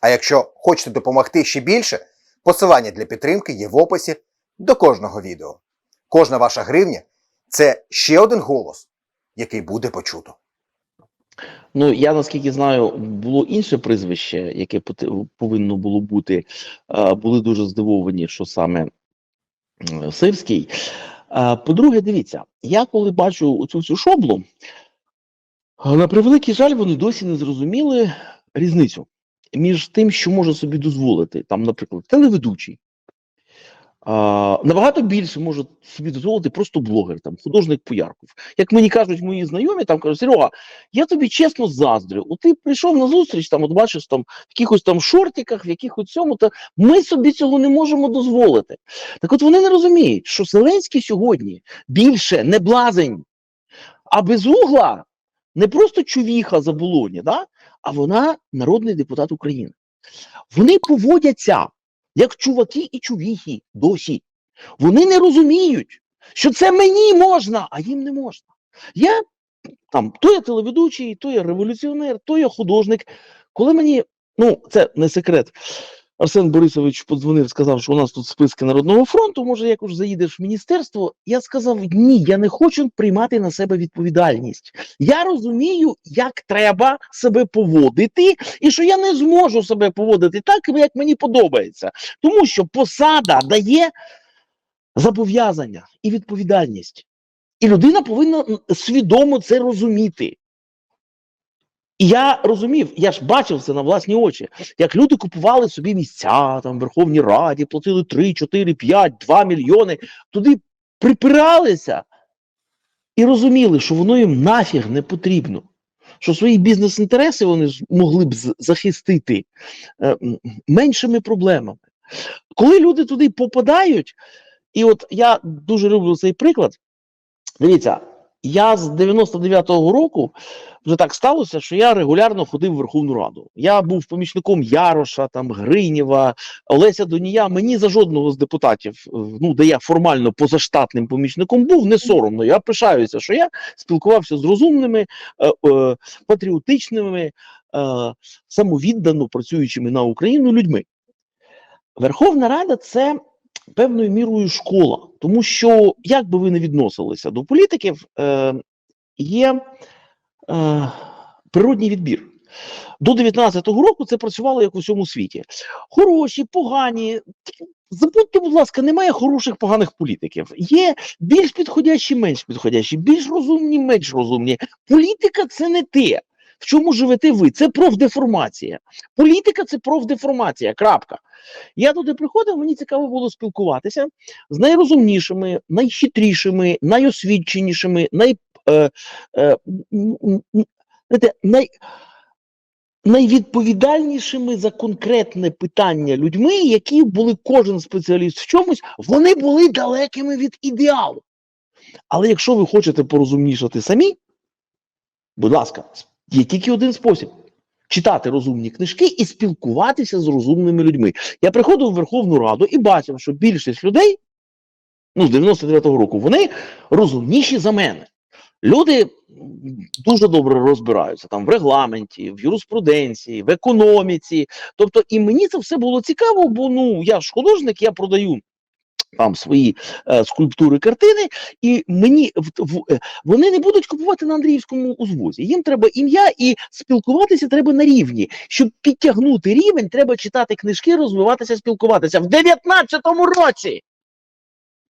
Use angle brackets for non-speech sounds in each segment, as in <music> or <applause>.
А якщо хочете допомогти ще більше, посилання для підтримки є в описі до кожного відео. Кожна ваша гривня це ще один голос, який буде почуто. Ну, я наскільки знаю, було інше прізвище, яке повинно було бути. Були дуже здивовані, що саме Сирський. По-друге, дивіться, я коли бачу цю всю шоблу, на превеликий жаль, вони досі не зрозуміли різницю між тим, що може собі дозволити, там, наприклад, телеведучий. А, набагато більше може собі дозволити просто блогер, там, художник Поярков. Як мені кажуть мої знайомі, там кажуть, Серега, я тобі чесно заздрю. От ти прийшов на зустріч, там, от бачиш, там, в якихось там шортиках, в якихось цьому, та ми собі цього не можемо дозволити. Так от вони не розуміють, що Зеленський сьогодні більше не блазень, а без угла не просто чувіха заболоні, да? а вона народний депутат України. Вони поводяться як чуваки і чувіхи досі. Вони не розуміють, що це мені можна, а їм не можна. Я там то я телеведучий, то я революціонер, то я художник. Коли мені, ну це не секрет, Арсен Борисович подзвонив, сказав, що у нас тут списки Народного фронту, може, якось заїдеш в міністерство. Я сказав: ні, я не хочу приймати на себе відповідальність. Я розумію, як треба себе поводити, і що я не зможу себе поводити так, як мені подобається. Тому що посада дає зобов'язання і відповідальність. І людина повинна свідомо це розуміти. І я розумів, я ж бачив це на власні очі, як люди купували собі місця там в Верховній Раді, платили 3, 4, 5, 2 мільйони, туди припиралися і розуміли, що воно їм нафіг не потрібно. Що свої бізнес-інтереси вони могли б захистити е, меншими проблемами. Коли люди туди попадають, і от я дуже люблю цей приклад. Дивіться, я з 99-го року вже так сталося, що я регулярно ходив в Верховну Раду. Я був помічником Яроша, там Гринєва, Олеся Донія. Мені за жодного з депутатів, е, ну де я формально позаштатним помічником був, не соромно. Я пишаюся, що я спілкувався з розумними, е, е, патріотичними, е, самовіддано працюючими на Україну людьми. Верховна Рада це певною мірою школа, тому що як би ви не відносилися до політиків, е, є е, природній відбір. До 19-го року це працювало як у всьому світі. Хороші, погані. Забудьте, будь ласка, немає хороших поганих політиків. Є більш підходящі, менш підходящі, більш розумні, менш розумні. Політика це не те. В чому живете ви? Це профдеформація. Політика це профдеформація. Крапка. Я туди приходив, мені цікаво було спілкуватися з найрозумнішими, найхитрішими, найосвідченішими, най, е, е, най, найвідповідальнішими за конкретне питання людьми, які були кожен спеціаліст в чомусь, вони були далекими від ідеалу. Але якщо ви хочете порозумнішати самі, будь ласка, є тільки один спосіб. Читати розумні книжки і спілкуватися з розумними людьми. Я приходив в Верховну Раду і бачив, що більшість людей, ну, з 99-го року, вони розумніші за мене. Люди дуже добре розбираються там в регламенті, в юриспруденції, в економіці. Тобто, і мені це все було цікаво, бо ну я ж художник, я продаю там свої е, скульптури, картини, і мені в, в, е, вони не будуть купувати на Андріївському узвозі. Їм треба ім'я і спілкуватися треба на рівні. Щоб підтягнути рівень, треба читати книжки, розвиватися, спілкуватися в 19-му році.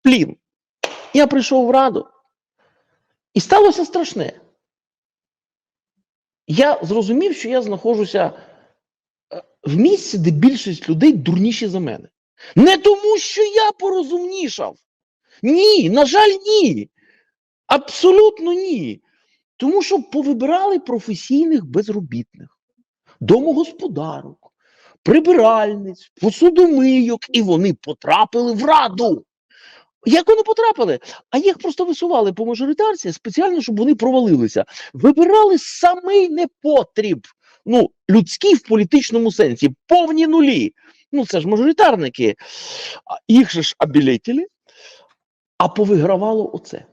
Блін. Я прийшов в раду. І сталося страшне. Я зрозумів, що я знаходжуся е, в місці, де більшість людей дурніші за мене. Не тому, що я порозумнішав. Ні, на жаль, ні. Абсолютно ні. Тому що повибирали професійних безробітних, домогосподарок, прибиральниць, посудомийок, і вони потрапили в раду. Як вони потрапили? А їх просто висували по мажоритарці спеціально, щоб вони провалилися. Вибирали самий непотріб. Ну, людський в політичному сенсі, повні нулі. Ну, це ж мажоритарники. Їх же ж обілетіли, а повигравало оце.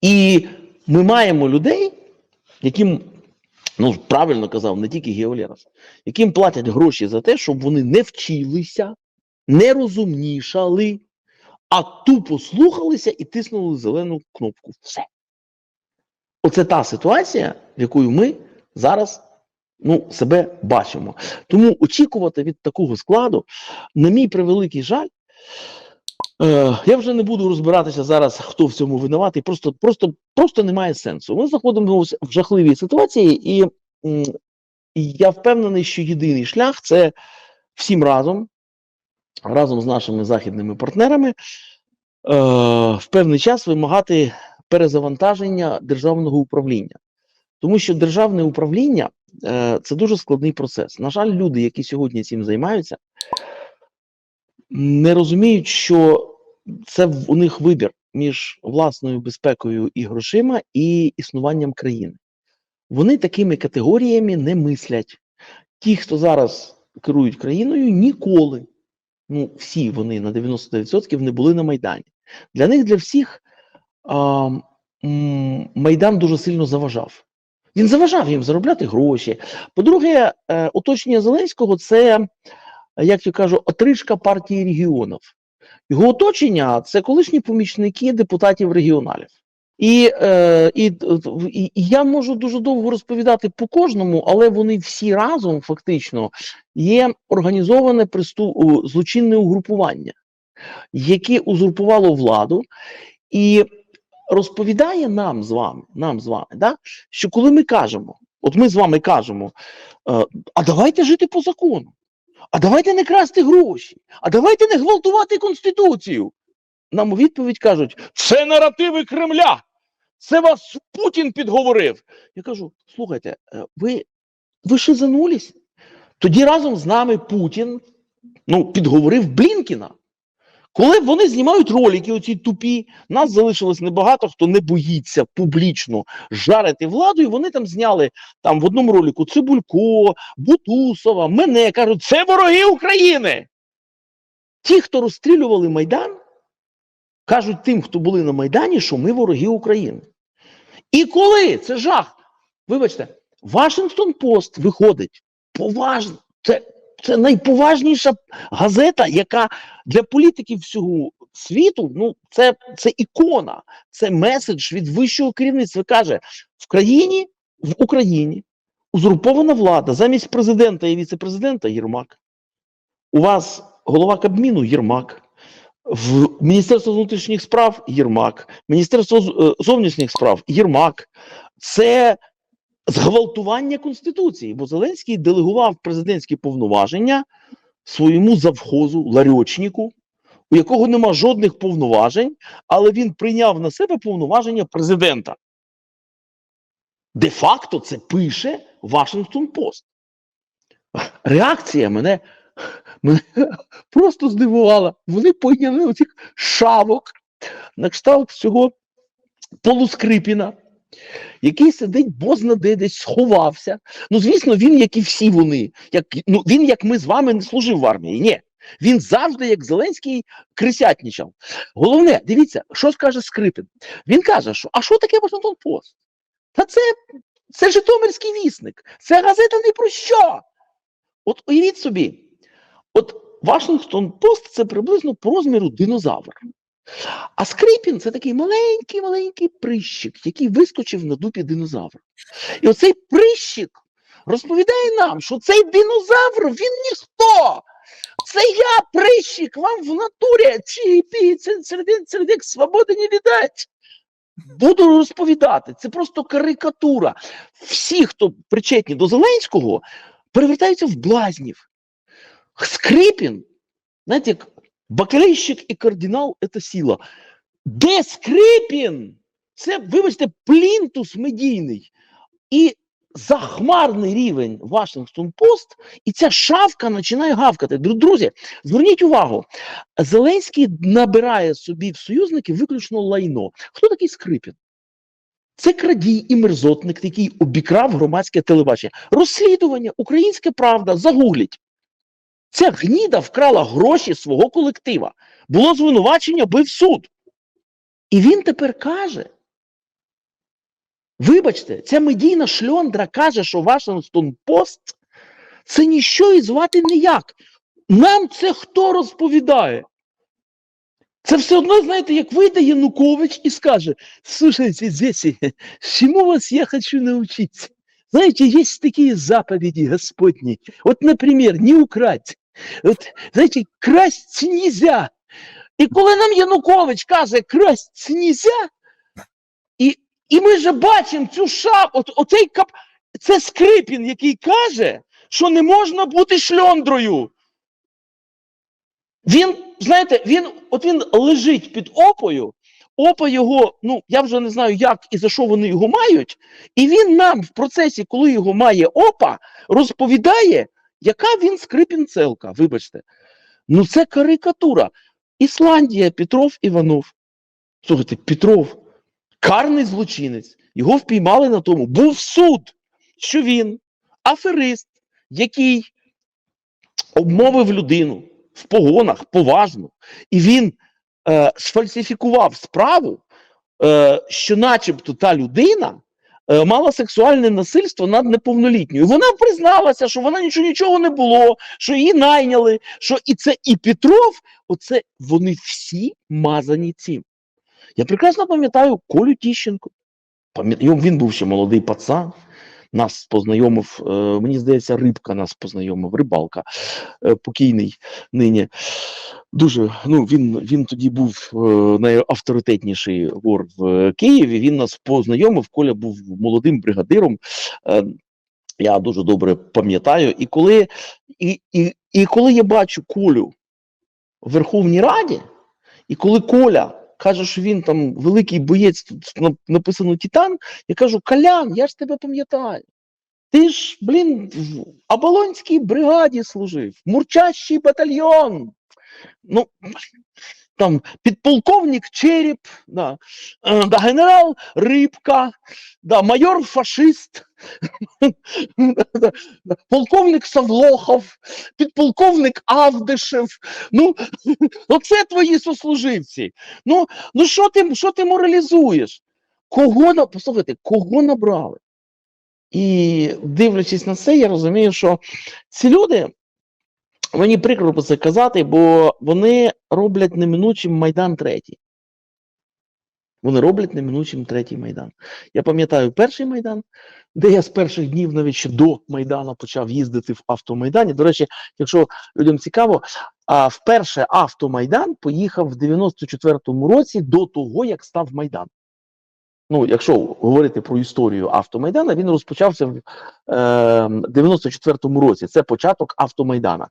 І ми маємо людей, яким, ну правильно казав, не тільки Геолерас, яким платять гроші за те, щоб вони не вчилися, не розумнішали, а тупо слухалися і тиснули зелену кнопку. Все. Оце та ситуація, в якою ми зараз ну, себе бачимо. Тому очікувати від такого складу, на мій превеликий жаль, е, я вже не буду розбиратися зараз, хто в цьому винуватий. Просто, просто, просто немає сенсу. Ми знаходимося в жахливій ситуації, і, і я впевнений, що єдиний шлях це всім разом, разом з нашими західними партнерами, е, в певний час вимагати перезавантаження державного управління. Тому що державне управління е, це дуже складний процес. На жаль, люди, які сьогодні цим займаються, не розуміють, що це у них вибір між власною безпекою і грошима і існуванням країни. Вони такими категоріями не мислять. Ті, хто зараз керують країною, ніколи, ну всі вони на 99% не були на Майдані. Для них, для всіх, а, Майдан дуже сильно заважав. Він заважав їм заробляти гроші. По-друге, е, оточення Зеленського це, як я кажу, отрижка партії регіонів. Його оточення це колишні помічники депутатів регіоналів. І, е, і, і, і я можу дуже довго розповідати по кожному, але вони всі разом фактично є організоване присту, у- злочинне угрупування, яке узурпувало владу і розповідає нам з вами, нам з вами, да, що коли ми кажемо, от ми з вами кажемо, е, а давайте жити по закону, а давайте не красти гроші, а давайте не гвалтувати Конституцію. Нам у відповідь кажуть: це наративи Кремля, це вас Путін підговорив. Я кажу: слухайте, е, ви, ви шизанулись? Тоді разом з нами Путін ну, підговорив Блінкіна. Коли вони знімають ролики, оці тупі, нас залишилось небагато, хто не боїться публічно жарити владу, і вони там зняли там в одному ролику Цибулько, Бутусова, мене кажуть, це вороги України. Ті, хто розстрілювали Майдан, кажуть тим, хто були на Майдані, що ми вороги України. І коли це жах, вибачте, Вашингтон Пост виходить поважно. Це, це найповажніша газета, яка для політиків всього світу, ну це, це ікона, це меседж від вищого керівництва. Каже, в країні, в Україні узурпована влада замість президента і віце-президента Єрмак. У вас голова Кабміну Єрмак. В Міністерство внутрішніх справ Єрмак, Міністерство е, зовнішніх справ Єрмак. Це зґвалтування Конституції, бо Зеленський делегував президентські повноваження своєму завхозу, ларьочнику, у якого нема жодних повноважень, але він прийняв на себе повноваження президента. Де-факто це пише Вашингтон Пост. Реакція мене, мене просто здивувала. Вони поняли оцих шавок на кшталт цього полускрипіна, який сидить бозна де десь сховався. Ну, звісно, він, як і всі вони, як, ну, він, як ми з вами, не служив в армії. Ні. Він завжди, як Зеленський, крисятнічав. Головне, дивіться, що скаже Скрипін. Він каже, що а що таке Вашингтон Пост? Та це, це Житомирський вісник, це газета не про що. От уявіть собі, от Вашингтон Пост це приблизно по розміру динозавр. А Скрипін це такий маленький маленький прищик, який вискочив на дупі динозавра. І оцей прищик розповідає нам, що цей динозавр він ніхто. Це я прищик, вам в натурі чіпі, це серед серед свободи не віддать. Буду розповідати. Це просто карикатура. Всі, хто причетні до Зеленського, перевертаються в блазнів. Скрипін, знаєте, як бакалейщик і кардинал це сила. Де Скрипін? Це, вибачте, плінтус медійний. І захмарний рівень Вашингтон Пост, і ця шавка починає гавкати. Друзі, зверніть увагу, Зеленський набирає собі в союзники виключно лайно. Хто такий Скрипін? Це крадій і мерзотник, який обікрав громадське телебачення. Розслідування, українська правда, загугліть. Ця гніда вкрала гроші свого колектива. Було звинувачення, бив суд. І він тепер каже: вибачте, ця медійна шльондра каже, що Вашингтон Пост це ніщо і звати ніяк. Нам це хто розповідає? Це все одно, знаєте, як вийде Янукович і скаже: слушайте, дети, чему вас я хочу научиться? Знаете, есть такие заповеди Господни. Вот, например, не украть. От, знаєте, красть нельзя. І коли нам Янукович каже, красть нельзя, і, і ми же бачимо цю шап, от, оцей кап, це Скрипін, який каже, що не можна бути шльондрою. Він, знаєте, він, от він лежить під опою, опа його, ну я вже не знаю, як і за що вони його мають, і він нам в процесі, коли його має опа, розповідає, яка він скрипінцелка, вибачте. Ну це карикатура. Ісландія, Петров Іванов. Слухайте, Петров, карний злочинець, його впіймали на тому. Був суд, що він аферист, який обмовив людину в погонах поважно, і він е, сфальсифікував справу, е, що, начебто, та людина мала сексуальне насильство над неповнолітньою. Вона призналася, що вона нічого нічого не було, що її найняли, що і це і Петров, оце вони всі мазані цим. Я прекрасно пам'ятаю Колю Тіщенко. Пам'ятаю, він був ще молодий пацан. Нас познайомив, е, мені здається, рибка нас познайомив, рибалка е, покійний нині. Дуже ну він, він тоді був е, найавторитетніший вор в Києві. Він нас познайомив. Коля був молодим бригадиром. Я дуже добре пам'ятаю. І коли, і, і, і коли я бачу Колю в Верховній Раді, і коли Коля каже, що він там великий боєць, тут написано Титан, я кажу: Колян, я ж тебе пам'ятаю. Ти ж, блін, в Оболонській бригаді служив, Мурчащий батальйон. Ну, там підполковник Череп, да, е, да, генерал Рибка, да, майор фашист, <laughs> полковник Савлохов, підполковник Авдишев. Ну, оце твої сослуживці. Ну, ну що ти, що ти моралізуєш? Кого послухайте, кого набрали? І дивлячись на це, я розумію, що ці люди, мені прикро про це казати, бо вони роблять неминучим Майдан третій. Вони роблять неминучим третій Майдан. Я пам'ятаю перший Майдан, де я з перших днів, навіть ще до Майдану, почав їздити в автомайдані. До речі, якщо людям цікаво, а вперше автомайдан поїхав в 94-му році до того, як став Майдан. Ну, якщо говорити про історію автомайдана, він розпочався в е, 94-му році. Це початок автомайдана.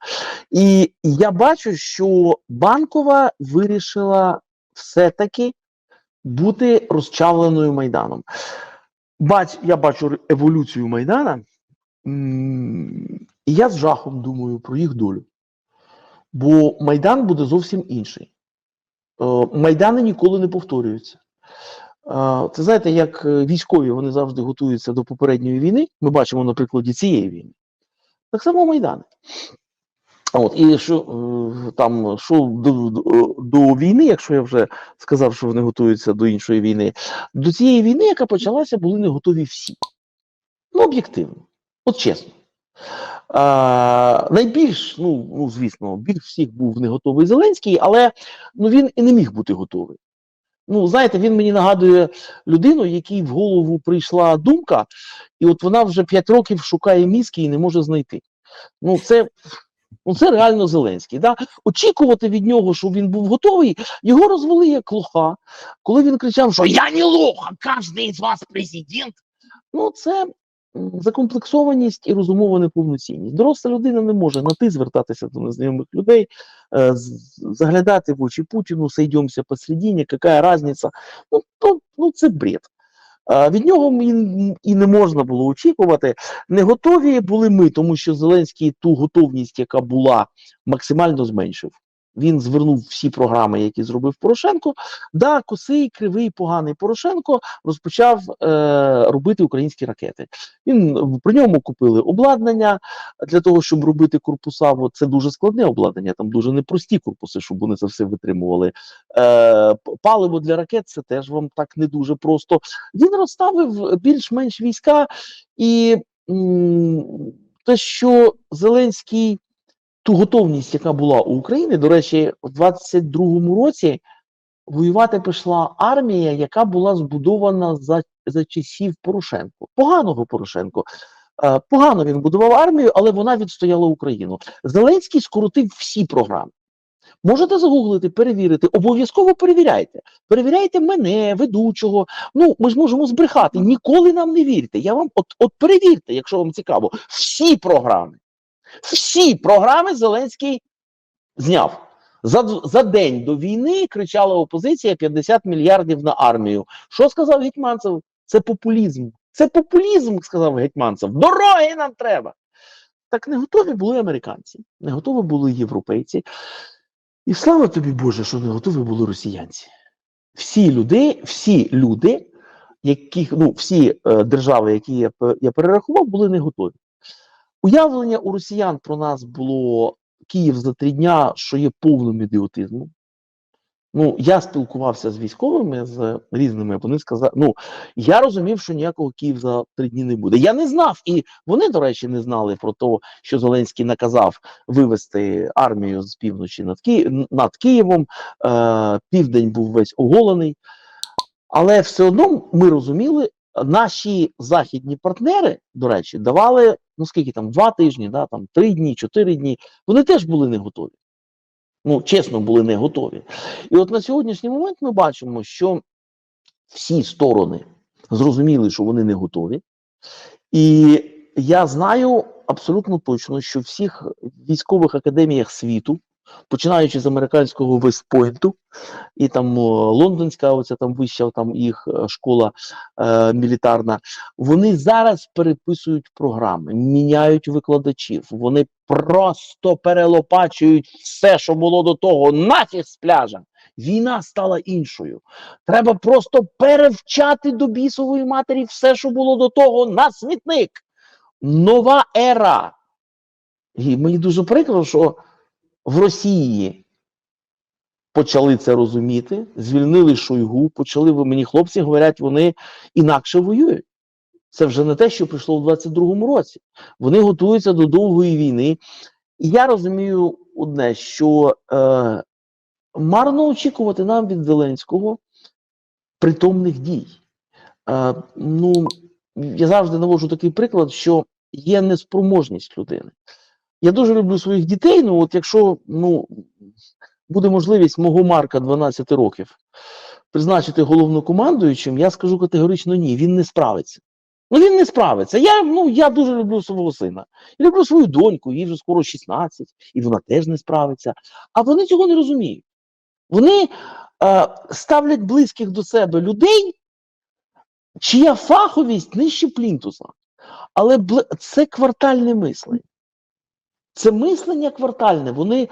І я бачу, що банкова вирішила все-таки бути розчавленою майданом. Бач, я бачу еволюцію майдана, і я з жахом думаю про їх долю. Бо майдан буде зовсім інший. Е, Майдани ніколи не повторюються. Це знаєте, як е, військові вони завжди готуються до попередньої війни. Ми бачимо на прикладі цієї війни. Так само Майдани. От, і що е, там що до, до, до війни, якщо я вже сказав, що вони готуються до іншої війни, до цієї війни, яка почалася, були не готові всі. Ну, об'єктивно, от чесно. А, найбільш, ну, ну звісно, більш всіх був не готовий Зеленський, але ну, він і не міг бути готовий. Ну, знаєте, він мені нагадує людину, якій в голову прийшла думка, і от вона вже 5 років шукає мізки і не може знайти. Ну, це, ну, це реально Зеленський. Да? Очікувати від нього, що він був готовий, його розвели як лоха. Коли він кричав, що я не лох, а кожен з вас президент. Ну, це закомплексованість і розумова неповноцінність. Доросла людина не може на ти звертатися до незнайомих людей, е, заглядати в очі Путіну, сойдемося посередині, яка різниця. Ну, то, ну це бред. Від нього і не можна було очікувати. Не готові були ми, тому що Зеленський ту готовність, яка була, максимально зменшив. Він звернув всі програми, які зробив Порошенко. Да, косий, кривий, поганий Порошенко розпочав е, робити українські ракети. Він при ньому купили обладнання для того, щоб робити корпуса. Бо це дуже складне обладнання, там дуже непрості корпуси, щоб вони це все витримували. Е, паливо для ракет це теж вам так не дуже просто. Він розставив більш-менш війська, і м, те, що Зеленський ту готовність, яка була у України, до речі, в 22-му році воювати пішла армія, яка була збудована за, за часів Порошенко, поганого Порошенко. Е, Погано він будував армію, але вона відстояла Україну. Зеленський скоротив всі програми. Можете загуглити, перевірити, обов'язково перевіряйте. Перевіряйте мене, ведучого. Ну, ми ж можемо збрехати. Ніколи нам не вірте. Я вам от, от перевірте, якщо вам цікаво, всі програми. Всі програми Зеленський зняв. За, за день до війни кричала опозиція 50 мільярдів на армію. Що сказав Гетьманцев? Це популізм. Це популізм, сказав Гетьманцев. Дороги нам треба. Так не готові були американці, не готові були європейці. І слава тобі, Боже, що не готові були росіянці. Всі люди, всі люди, яких, ну, всі е, держави, які я, я перерахував, були не готові. Уявлення у росіян про нас було Київ за три дня, що є повним ідіотизмом. Ну, я спілкувався з військовими, з різними, вони сказали, ну, я розумів, що ніякого Київ за три дні не буде. Я не знав, і вони, до речі, не знали про те, що Зеленський наказав вивести армію з півночі над, Ки... над Києвом. Е, південь був весь оголений. Але все одно ми розуміли, наші західні партнери, до речі, давали ну скільки там, два тижні, да, там, три дні, чотири дні. Вони теж були не готові. Ну, чесно, були не готові. І от на сьогоднішній момент ми бачимо, що всі сторони зрозуміли, що вони не готові. І я знаю абсолютно точно, що в всіх військових академіях світу, починаючи з американського Вестпойнту, і там лондонська, оця там вища там їх е, школа е, мілітарна, вони зараз переписують програми, міняють викладачів, вони просто перелопачують все, що було до того, нафіг з пляжа. Війна стала іншою. Треба просто перевчати до бісової матері все, що було до того, на смітник. Нова ера. І мені дуже прикро, що в Росії почали це розуміти, звільнили Шойгу, почали мені хлопці говорять, вони інакше воюють. Це вже не те, що прийшло в 22-му році. Вони готуються до довгої війни. І я розумію одне, що е, марно очікувати нам від Зеленського притомних дій. Е, ну, я завжди наводжу такий приклад, що є неспроможність людини. Я дуже люблю своїх дітей. Ну, от якщо ну, буде можливість мого Марка 12 років призначити головнокомандуючим, я скажу категорично ні, він не справиться. Ну він не справиться. Я, ну, я дуже люблю свого сина. Я люблю свою доньку, їй вже скоро 16, і вона теж не справиться. А вони цього не розуміють. Вони е, ставлять близьких до себе людей, чия фаховість нижче плінтуса. Але це квартальне мислення. Це мислення квартальне. Вони,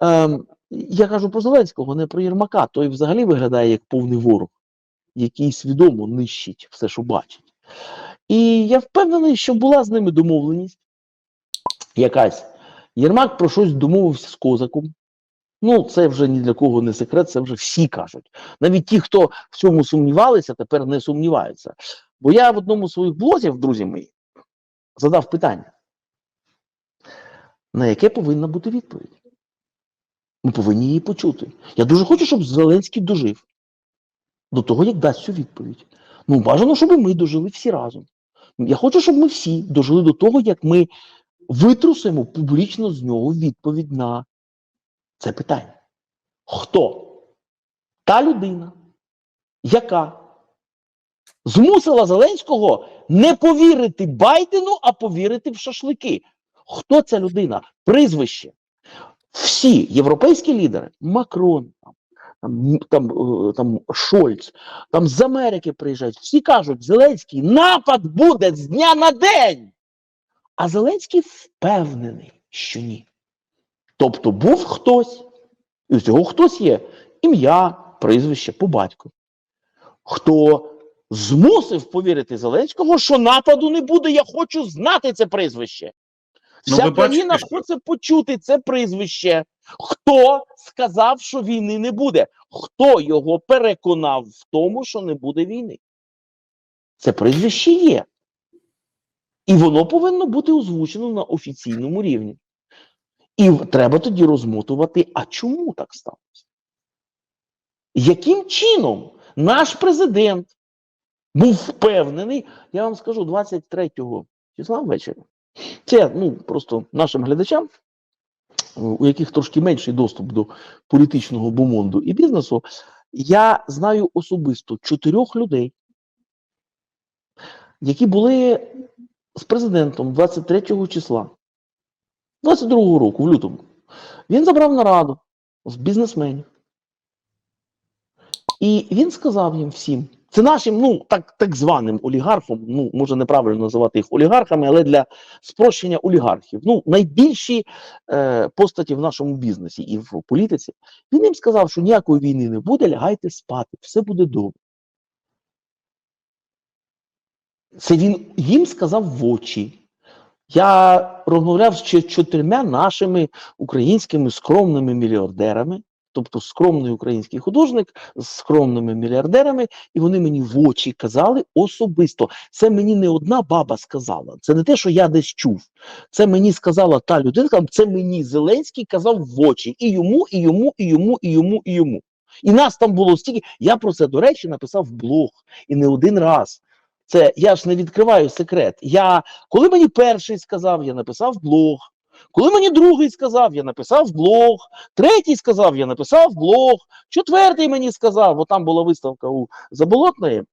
ем, я кажу про Зеленського, не про Єрмака. Той взагалі виглядає як повний ворог, який свідомо нищить все, що бачить. І я впевнений, що була з ними домовленість якась. Єрмак про щось домовився з козаком. Ну, це вже ні для кого не секрет, це вже всі кажуть. Навіть ті, хто в цьому сумнівалися, тепер не сумніваються. Бо я в одному з своїх блогів, друзі мої, задав питання, на яке повинна бути відповідь. Ми повинні її почути. Я дуже хочу, щоб Зеленський дожив до того, як дасть цю відповідь. Ну, бажано, щоб ми дожили всі разом. Я хочу, щоб ми всі дожили до того, як ми витрусимо публічно з нього відповідь на це питання. Хто? Та людина, яка змусила Зеленського не повірити Байдену, а повірити в шашлики. Хто ця людина? Прізвище. Всі європейські лідери, Макрон, там, там, там, е, там Шольц, там з Америки приїжджають. Всі кажуть, Зеленський, напад буде з дня на день. А Зеленський впевнений, що ні. Тобто був хтось, і у цього хтось є ім'я, прізвище по батьку. Хто змусив повірити Зеленського, що нападу не буде, я хочу знати це прізвище. Ну, Вся бачите, країна що- хоче почути це прізвище. Хто сказав, що війни не буде? Хто його переконав в тому, що не буде війни? Це прізвище є. І воно повинно бути озвучено на офіційному рівні. І треба тоді розмотувати, а чому так сталося? Яким чином наш президент був впевнений, я вам скажу, 23 числа ввечері. Це ну, просто нашим глядачам, у яких трошки менший доступ до політичного бумонду і бізнесу, я знаю особисто чотирьох людей, які були з президентом 23 числа, 22 року, в лютому. Він забрав нараду з бізнесменів. І він сказав їм всім, це нашим, ну так, так званим олігархам, ну може неправильно називати їх олігархами, але для спрощення олігархів, ну найбільші е, постаті в нашому бізнесі і в політиці. Він їм сказав, що ніякої війни не буде, лягайте спати, все буде добре. Це він їм сказав в очі. Я розмовляв з чотирма нашими українськими скромними мільярдерами, тобто скромний український художник з скромними мільярдерами, і вони мені в очі казали особисто. Це мені не одна баба сказала. Це не те, що я десь чув. Це мені сказала та людина, це мені Зеленський казав в очі. І йому, і йому, і йому, і йому, і йому. І нас там було стільки. Я про це, до речі, написав блог і не один раз. Це я ж не відкриваю секрет. Я коли мені перший сказав, я написав блог. Коли мені другий сказав, я написав блог. Третій сказав, я написав блог. Четвертий мені сказав, бо там була виставка у Заболотної,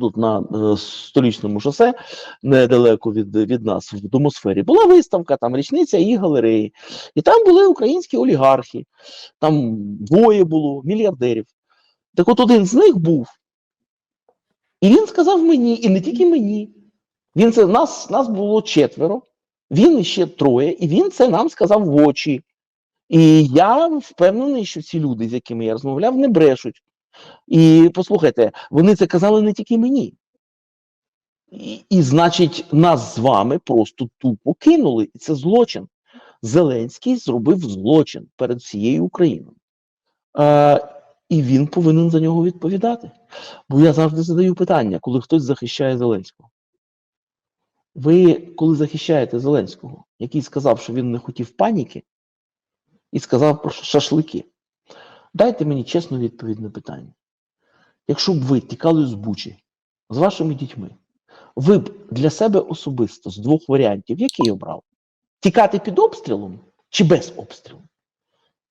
тут на е, столічному шосе, недалеко від, від нас, в домосфері. Була виставка, там річниця її галереї. І там були українські олігархи. Там двоє було, мільярдерів. Так от один з них був. І він сказав мені, і не тільки мені. Він це нас, нас було четверо, він і ще троє, і він це нам сказав в очі. І я впевнений, що ці люди, з якими я розмовляв, не брешуть. І послухайте, вони це казали не тільки мені. І, і значить, нас з вами просто тупо кинули. І це злочин. Зеленський зробив злочин перед всією Україною. Е, і він повинен за нього відповідати. Бо я завжди задаю питання, коли хтось захищає Зеленського. Ви, коли захищаєте Зеленського, який сказав, що він не хотів паніки, і сказав про шашлики, дайте мені чесну відповідь на питання. Якщо б ви тікали з Бучі з вашими дітьми, ви б для себе особисто з двох варіантів, який обрав? Тікати під обстрілом чи без обстрілу?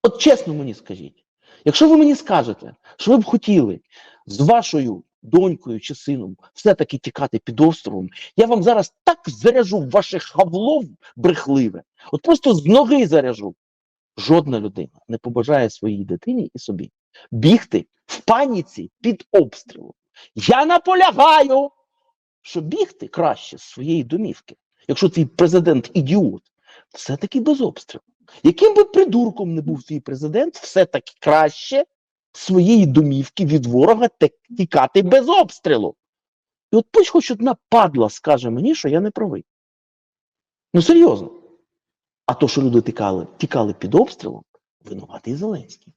От чесно мені скажіть, якщо ви мені скажете, що ви б хотіли з вашою донькою чи сином все-таки тікати під обстрілом, я вам зараз так заряжу ваше хавло брехливе, от просто з ноги заряжу. Жодна людина не побажає своїй дитині і собі бігти в паніці під обстрілом. Я наполягаю, що бігти краще з своєї домівки, якщо твій президент ідіот, все-таки без обстрілу. Яким би придурком не був твій президент, все-таки краще своєї домівки від ворога тікати без обстрілу. І от пусть хоч одна падла скаже мені, що я не правий. Ну серйозно. А то, що люди тікали, тікали під обстрілом, винуватий Зеленський.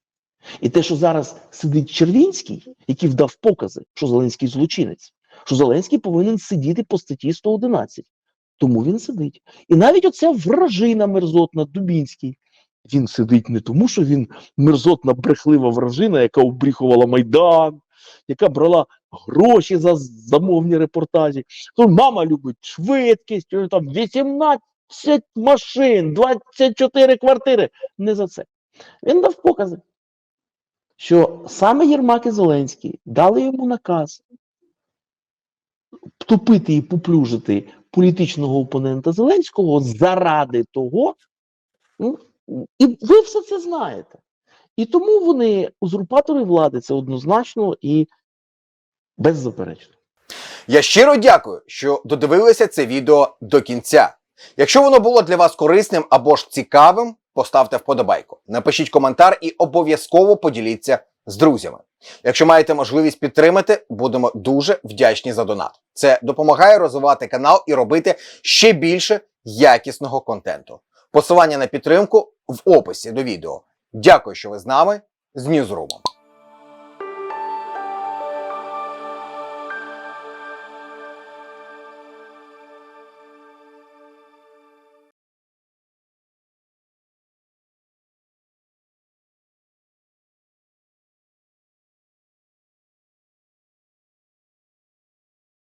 І те, що зараз сидить Червінський, який вдав покази, що Зеленський злочинець, що Зеленський повинен сидіти по статті 111. Тому він сидить. І навіть оця вражина мерзотна Дубінський. Він сидить не тому, що він мерзотна брехлива вражина, яка обріхувала Майдан, яка брала гроші за замовні репортажі. То мама любить швидкість, там 18 машин, 24 квартири. Не за це. Він дав покази, що саме Єрмак і Зеленський дали йому наказ тупити і поплюжити політичного опонента Зеленського заради того, ну, і ви все це знаєте. І тому вони узурпатори влади, це однозначно і беззаперечно. Я щиро дякую, що додивилися це відео до кінця. Якщо воно було для вас корисним або ж цікавим, поставте вподобайку, напишіть коментар і обов'язково поділіться з друзями. Якщо маєте можливість підтримати, будемо дуже вдячні за донат. Це допомагає розвивати канал і робити ще більше якісного контенту. Посилання на підтримку в описі до відео. Дякую, що ви з нами з Ньюзрумом.